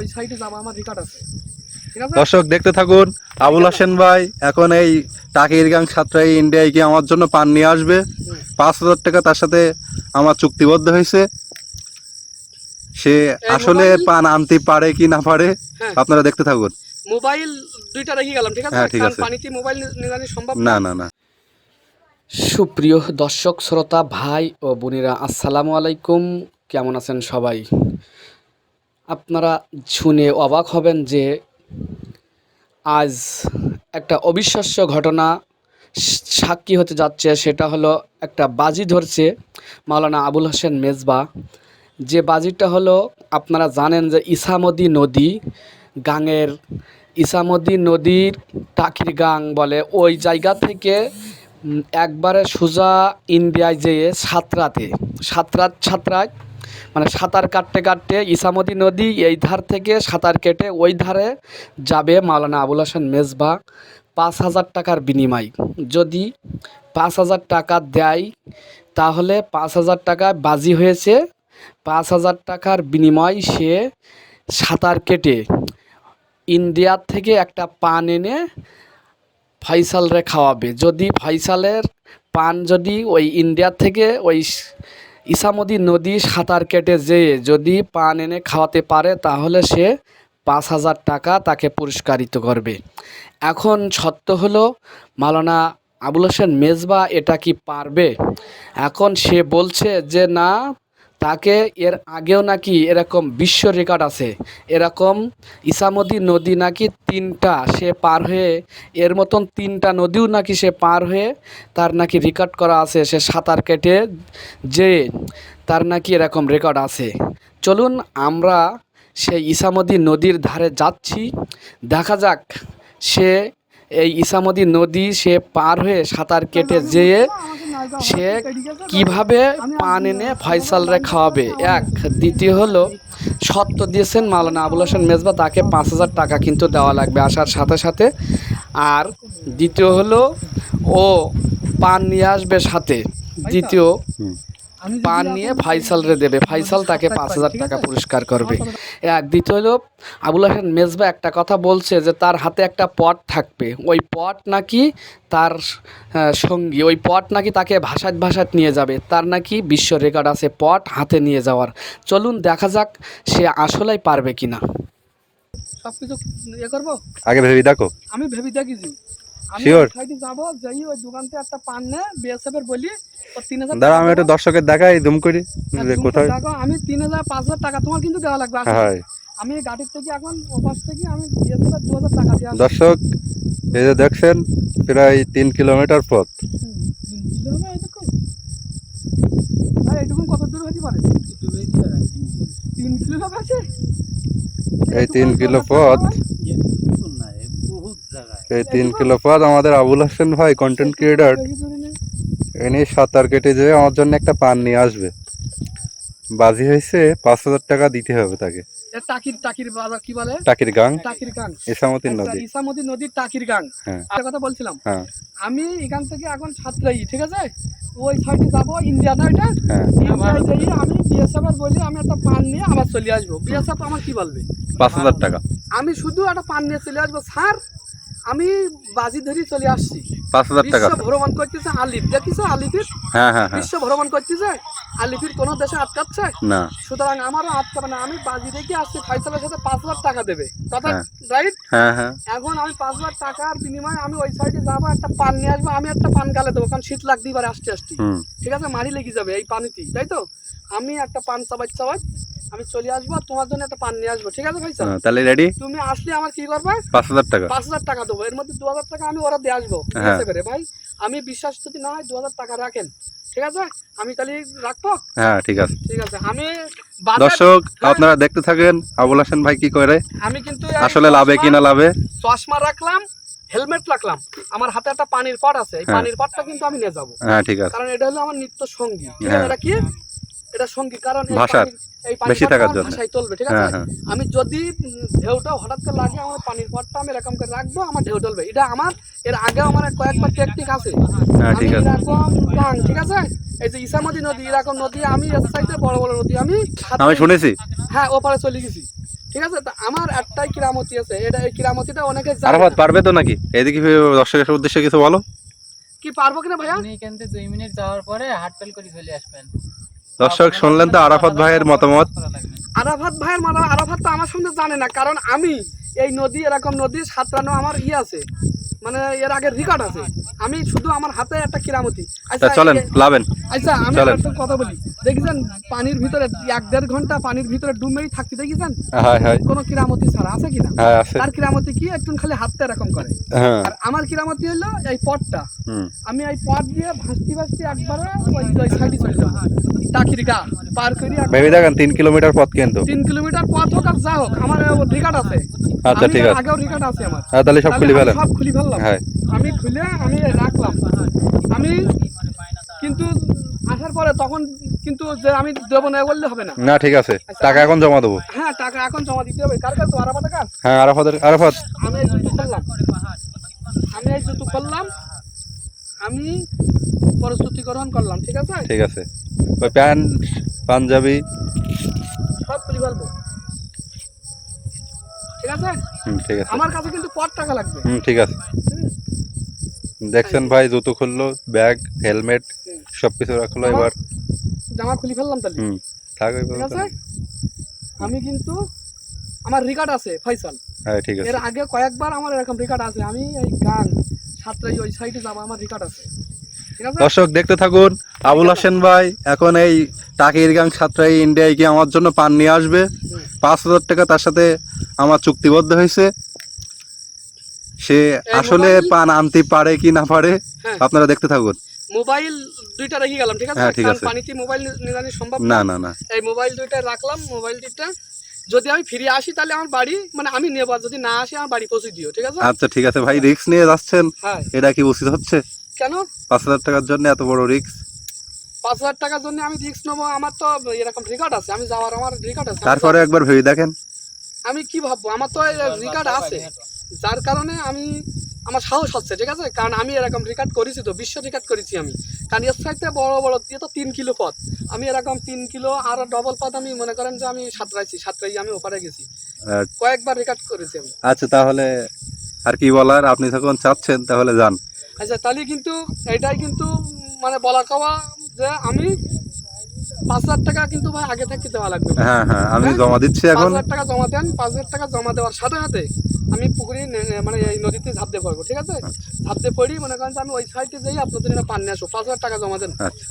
ওই সাইডে যাব আমার রেকর্ড আছে। দর্শক দেখতে থাকুন আবুল হাসেন ভাই এখন এই টাকির গাং সাতটাই ইন্ডিয়ায় গিয়ে আমার জন্য পান নিয়ে আসবে। পাঁচ হাজার টাকা তার সাথে আমার চুক্তিবদ্ধ হয়েছে। সে আসলে পান আনতে পারে কি না পারে হ্যাঁ। আপনারা দেখতে থাকুন। মোবাইল দুইটা রেখে গেলাম ঠিক আছে? হ্যাঁ, ঠিক কারণ আছে। পানিতে মোবাইল সম্ভব না না না। সুপ্রিয় দর্শক শ্রোতা ভাই ও বোনেরা আসসালামু আলাইকুম। কেমন আছেন সবাই? আপনারা শুনে অবাক হবেন যে আজ একটা অবিশ্বাস্য ঘটনা সাক্ষী হতে যাচ্ছে, সেটা হলো একটা বাজি ধরছে মাওলানা আবুল হোসেন মেজবা। যে বাজিটা হলো, আপনারা জানেন যে ইসামতি নদী গাঙের, ইসামতি নদীর টাকির গাং বলে, ওই জায়গা থেকে একবারে সোজা ইন্ডিয়ায় যেয়ে সাতরাতে সাতরাত সাতরায় মানে সাঁতার কাটতে কাটতে ইসামতি নদী এই ধার থেকে সাঁতার কেটে ওই ধারে যাবে মাওলানা আবুল হাসান মেজবা পাঁচ হাজার টাকার বিনিময়। যদি পাঁচ হাজার টাকা দেয়, তাহলে পাঁচ হাজার টাকা বাজি হয়েছে। পাঁচ হাজার টাকার বিনিময় সে সাঁতার কেটে ইন্ডিয়ার থেকে একটা পান এনে ফয়সালরে খাওয়াবে। যদি ফয়সালের পান যদি ওই ইন্ডিয়ার থেকে ওই ইসামতি নদী সাঁতার কেটে যেয়ে যদি পান এনে খাওয়াতে পারে, তাহলে সে পাঁচ হাজার টাকা তাকে পুরস্কারিত করবে। এখন সত্য হলো মালানা আবুল হোসেন মেজবা এটা কি পারবে? এখন সে বলছে যে, না তাকে এর আগেও নাকি এরকম বিশ্ব রেকর্ড আছে। এরকম ইসামতি নদী নাকি তিনটা সে পার হয়ে, এর মতন তিনটা নদীও নাকি সে পার হয়ে তার নাকি রেকর্ড করা আছে, সে সাঁতার কেটে যে তার নাকি এরকম রেকর্ড আছে। চলুন আমরা সেই ইসামতি নদীর ধারে যাচ্ছি। দেখা যাক সে এই ইসামতি নদী সে পার হয়ে সাঁতার কেটে যেয়ে সে কীভাবে পান এনে ফয়সালরে খাওয়াবে? এক। দ্বিতীয় হলো সত্য দিয়েছেন মাওলানা আবুল হোসেন মেজবা তাকে পাঁচ হাজার টাকা কিন্তু দেওয়া লাগবে আসার সাথে সাথে। আর দ্বিতীয় হলো ও পান নিয়ে আসবে সাথে। দ্বিতীয় পান নিয়ে ফাইসালরে দেবে। ফাইসাল তাকে পাঁচ হাজার টাকা? পুরস্কার করবে। এক দ্বিতীয় হলো আবুল হাসান মেজবা একটা কথা বলছে যে তার হাতে একটা পট থাকবে। ওই পট নাকি তার সঙ্গী ওই পট নাকি তাকে ভাষাত ভাষাত নিয়ে যাবে। তার নাকি বিশ্ব রেকর্ড আছে পট হাতে নিয়ে যাওয়ার। চলুন দেখা যাক সে আসলেই পারবে কিনা। সবকিছু ইয়ে করব? আগে ভেবে দেখো। আমি ভেবে দেখেছি। Sure? যাব যাই ওই দোকান থেকে একটা পান নে বিএসএফ এর বলি দাঁড়া আমি একটু। দর্শকের দেখাই দুম করি আর যে তুমি কোথায়। আমি তিন হাজার পাঁচ হাজার টাকা তোমার কিন্তু দেওয়া লাগবে হ্যাঁ আমি গাড়ির থেকে এখন ওপাশ থেকে আমি বিএসএফ দু হাজার টাকা দিয়ে দর্শক এই যে দেখছেন প্রায় তিন কিলোমিটার পথ। হবে এইটুকু? কত দূর হতে পারে? তিন কিলো এই তিন কিলো পথ। এই তিন কিলো পথ আমাদের আবুল হাসান ভাই কন্টেন্ট ক্রিয়েটার এনে সাঁতার কেটে যেয়ে আমার জন্য একটা পান নিয়ে আসবে। বাজি হয়েছে পাঁচ হাজার টাকা দিতে হবে তাকে। টাকির টাকির বাজার কি বলে? টাকির গাং? টাকির গাং। ইসামতির নদী। ইসামতি নদীর টাকির গাং। হ্যাঁ। আর কথা বলছিলাম। হ্যাঁ। আমি এখান থেকে এখন ঠিক আছে? ওই সাইডে যাব ইন্ডিয়া না এটা? হ্যাঁ। আমি বিএসএফ বলি আমি একটা পান নিয়ে আবার চলে আসব। বিএসএফ আমার কি বলবে? পাঁচ হাজার টাকা। আমি শুধু একটা পান নিয়ে চলে আসব স্যার। আমি বাজি ধরে চলে আসছি। পাঁচ হাজার টাকা। বিশ্ব ভ্রমণ করতেছে আলিফ। দেখিস আলিফির? হ্যাঁ হ্যাঁ হ্যাঁ। বিশ্ব ভ্রমণ করতেছে আলিফির কোনো দেশে আটকাচ্ছে? না। সুতরাং আমারও আটকাবে না। আমি বাজি রেখে আসছি ফাইসালের সাথে পাঁচ হাজার টাকা দেবে। কথা। রাইট হ্যাঁ হ্যাঁ। এখন আমি পাঁচ হাজার টাকার বিনিময়ে আমি ওই সাইডে যাব একটা পান নিয়ে আসব আমি একটা পান গালে দেবো কারণ শীত লাগতেই পারে আসতে আসতে। ঠিক আছে? মারি লেগে যাবে এই পানিতেই তাই তো? আমি একটা পান চাবাই চাবাই আমি চলে আসব তোমার জন্য একটা পান নিয়ে আসব ঠিক আছে ভাই স্যার হ্যাঁ, তাহলে রেডি তুমি আসলে আমার কি করবে? পাঁচ হাজার টাকা। পাঁচ হাজার টাকা দেবো। এর মধ্যে দু হাজার টাকা আমি ওরা দিয়ে আসব ঠিক হ্যাঁ। করে? ভাই আমি বিশ্বাস যদি না হয় দু হাজার টাকা রাখেন ঠিক আছে? আমি তাহলে রাখব? হ্যাঁ ঠিক আছে। ঠিক আছে আমি দর্শক হ্যাঁ, আপনারা দেখতে থাকেন আবুল হাসান ভাই কি করে। আমি কিন্তু আসলে লাভে কি না লাভে। চশমা রাখলাম হেলমেট রাখলাম। আমার হাতে একটা পানির পট আছে এই। পানির পটটা কিন্তু আমি নিয়ে যাব। হ্যাঁ ঠিক আছে। কারণ এটা হলো আমার নিত্য সঙ্গী। এটা কি? এটা সঙ্গী কারণ ভাষার। বেশি থাকার জন্য। চলবে ঠিক আছে? হ্যাঁ, হ্যাঁ। আমি যদি ঢেউটা হঠাৎ করে লাগে আমার পানির পটটা আমি এরকম করে রাখব আমার ঢেউ চলবে এটা আমার এর আগে আমার কয়েকবার টেকনিক আছে। হ্যাঁ ঠিক আছে। এরকম ঠিক আছে? এই যে ইসামতি নদী এরকম নদী আমি এর সাইডে বড় বড় নদী আমি আমি শুনেছি। হ্যাঁ ওপারে চলে গেছি। ঠিক আছে? তা আমার একটাই কিরামতি আছে। এটা এই কিরামতিটা অনেকে জানে আরাফাত পারবে তো নাকি? এদিকে দর্শকের উদ্দেশ্যে কিছু বলো? কি পারব কিনা ভাইয়া? আপনি এখান থেকে দুই মিনিট যাওয়ার পরে হাটপেল করে চলে আসবেন। দর্শক শুনলেন তো আরাফাত ভাইয়ের মতামত। আরাফাত ভাইয়ের মতামত আরাফাত তো আমার সঙ্গে জানে না কারণ আমি এই নদী এরকম নদী সাঁতরানো আমার ইয়ে আছে মানে এর আগের রেকর্ড আছে। আমি শুধু আমার হাতে একটা কিরামতি। তা চলেন লাভেন। আচ্ছা আমি। একটা কথা বলি। দেখেছেন পানির ভিতরে এক দেড় ঘণ্টা পানির ভিতরে ডুবেই থাকতে দেখেছেন? কোনো কিরামতি ছাড়া আছে কিনা? হ্যাঁ তার কিরামতি কি? একটু খালি হাতটা এরকম করে। হ্যাঁ। আর আমার কিরামতি হলো এই পটটা। আমি এই পট দিয়ে ভাসতে ভাসতে একবারে ওই সাইডে চলে যাব। টাকির গা। পার করি ভেবে দেখেন তিন কিলোমিটার পথ কিন্তু। তিন কিলোমিটার পথ হোক আর যা হোক আমার রেকর্ড আছে। আচ্ছা, ঠিক আছে। আগেও রেকর্ড আছে আমার। হ্যাঁ তাহলে সব খুলে ফেলেন। সব খুলে ফেললাম। হ্যাঁ। আমি খুলে আমি রাখলাম। আমি কিন্তু আসার পরে তখন কিন্তু যে আমি দেবো না বললে হবে না। না ঠিক আছে। টাকা এখন জমা দেবো। হ্যাঁ টাকা এখন জমা দিতে হবে। কার কাছে আরাফা টাকা হ্যাঁ আরাফাতের আরাফাত। আমি এই জুতো করলাম আমি এই জুতো করলাম আমি প্রস্তুতি গ্রহণ করলাম ঠিক আছে? ঠিক আছে। ওই প্যান্ট পাঞ্জাবি। সব ফেলব ঠিক আছে? হুম ঠিক আছে। আমার কাছে কিন্তু পর টাকা লাগবে। হুম ঠিক আছে। দেখছেন ভাই জুতো খুললো ব্যাগ হেলমেট সবকিছু রাখল এবার। জামা খুলে ফেললাম তাহলে। হুম থাক ঠিক আছে? আমি কিন্তু আমার রেকর্ড আছে ফয়সাল। হ্যাঁ ঠিক আছে। এর আগে কয়েকবার আমার এরকম রেকর্ড আছে। আমি এই গান সাতটাই ওই সাইডে যাব আমার রেকর্ড আছে। দর্শক দেখতে থাকুন আবুল হাসেন ভাই এখন এই টাকির গাং সাতটাই ইন্ডিয়ায় গিয়ে আমার জন্য পান নিয়ে আসবে? পাঁচ হাজার টাকা তার সাথে আমার চুক্তিবদ্ধ হয়েছে। সে আসলে পান আনতে পারে কি না পারে হ্যাঁ। আপনারা দেখতে থাকুন। মোবাইল দুইটা রেখে গেলাম ঠিক আছে? হ্যাঁ, ঠিক আছে। পানিতে মোবাইল নিলানি সম্ভব না না। না এই মোবাইল দুইটা রাখলাম মোবাইল দুইটা। যদি আমি ফিরে আসি তাহলে আমার বাড়ি মানে আমি নেব যদি না আসি আমার বাড়ি পৌঁছে দিও ঠিক আছে? আচ্ছা ঠিক আছে ভাই রিক্স নিয়ে যাচ্ছেন হ্যাঁ। এটা কি উচিত হচ্ছে? কেন? পাঁচ হাজার টাকার জন্য এত বড় রিক্স পাঁচ হাজার টাকার জন্য আমি রিস্ক নেব আমার তো এরকম রেকর্ড আছে আমি যাওয়ার আমার রেকর্ড আছে। তারপরে একবার ভেবে দেখেন। আমি কি ভাববো? আমার তো রেকর্ড আছে। যার কারণে আমি আমার সাহস হচ্ছে ঠিক আছে? কারণ আমি এরকম রেকর্ড করেছি তো বিশ্ব রেকর্ড করেছি আমি। কারণ এর সাইডে বড় বড় দিয়ে তো তিন কিলো পথ। আমি এরকম তিন কিলো আর ডবল পথ আমি মনে করেন যে আমি সাঁতরাইছি সাঁতরাই আমি ওপারে গেছি। কয়েকবার রেকর্ড করেছি আমি। আচ্ছা তাহলে আর কি বলার? আপনি যখন চাচ্ছেন তাহলে যান। আচ্ছা তাহলে কিন্তু এটাই কিন্তু মানে বলা কওয়া যে আমি পাঁচ হাজার টাকা কিন্তু ভাই আগে থেকে দেওয়া লাগবে। হ্যাঁ হ্যাঁ আমি হ্যাঁ? জমা দিচ্ছি পাঁচ এখন হাজার টাকা জমা দেন পাঁচ হাজার টাকা জমা দেওয়ার সাথে সাথে আমি পুকুরে মানে এই নদীতে ঝাঁপ দিয়ে পড়ব ঠিক আছে? ঝাঁপ দিয়ে পড়ি মনে করেন যে আমি ওই সাইডে যাই আপনাদের পান নিয়ে আসব পাঁচ হাজার টাকা জমা দেন। আচ্ছা।